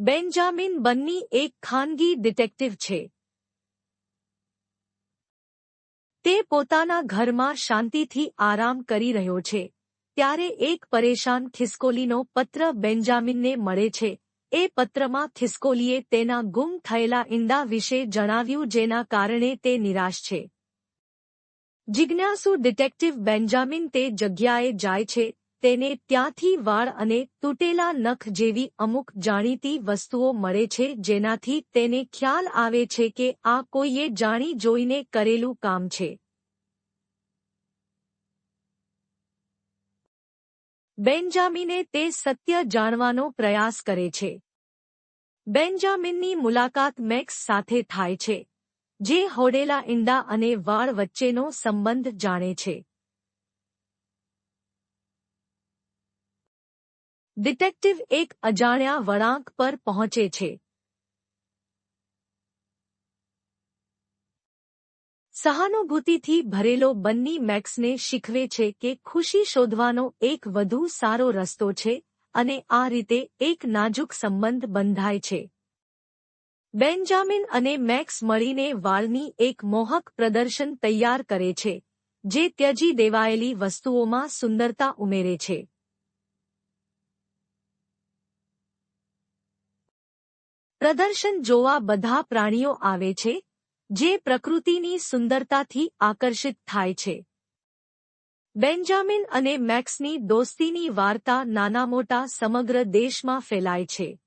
Benjamin Banni એક ખાનગી detective છે. તે પોતાના ઘરમાં શાંતિથી આરામ કરી રહ્યો છે. ત્યારે એક પરેશાન ખિસકોલીનો પત્ર બેન્જામિનને મળે છે. એ પત્રમાં ખિસકોલીએ તેના ગુમ થયેલા ઈંડા વિશે જણાવ્યું જેના કારણે તે નિરાશ છે. જિજ્ઞાસુ ડિટેક્ટિવ બેન્જામિન તે જગ્યાએ જાય છે. તેને ત્યાંથી વાળ અને તૂટેલા નખ જેવી અમુક જાણીતી વસ્તુઓ મળે છે જેનાથી તેને ખ્યાલ આવે છે કે આ કોઈએ જાણી જોઈને કરેલું કામ છે. બેન્જામિને તે સત્ય જાણવાનો પ્રયાસ કરે છે. બેન્જામિનની મુલાકાત મેક્સ સાથે થાય છે, જે હોડેલા ઈંડા અને વાળ વચ્ચેનો સંબંધ જાણે છે. ડિટેક્ટિવ એક અજાણ્યા વળાંક પર પહોંચે છે. સહાનુભૂતિથી ભરેલો બન્ની મેક્સને શીખવે છે કે ખુશી શોધવાનો એક વધુ સારો રસ્તો છે અને આ રીતે એક નાજુક સંબંધ બંધાય છે. બેન્જામિન અને મેક્સ મળીને વાળની એક મોહક પ્રદર્શન તૈયાર કરે છે, જે ત્યજી દેવાયેલી વસ્તુઓમાં સુંદરતા ઉમેરે છે. પ્રદર્શન જોવા બધા પ્રાણીઓ આવે છે, જે પ્રકૃતિની સુંદરતાથી આકર્ષિત થાય છે. બેન્જામિન અને મેક્સની દોસ્તીની વાર્તા નાના મોટા સમગ્ર દેશમાં ફેલાય છે.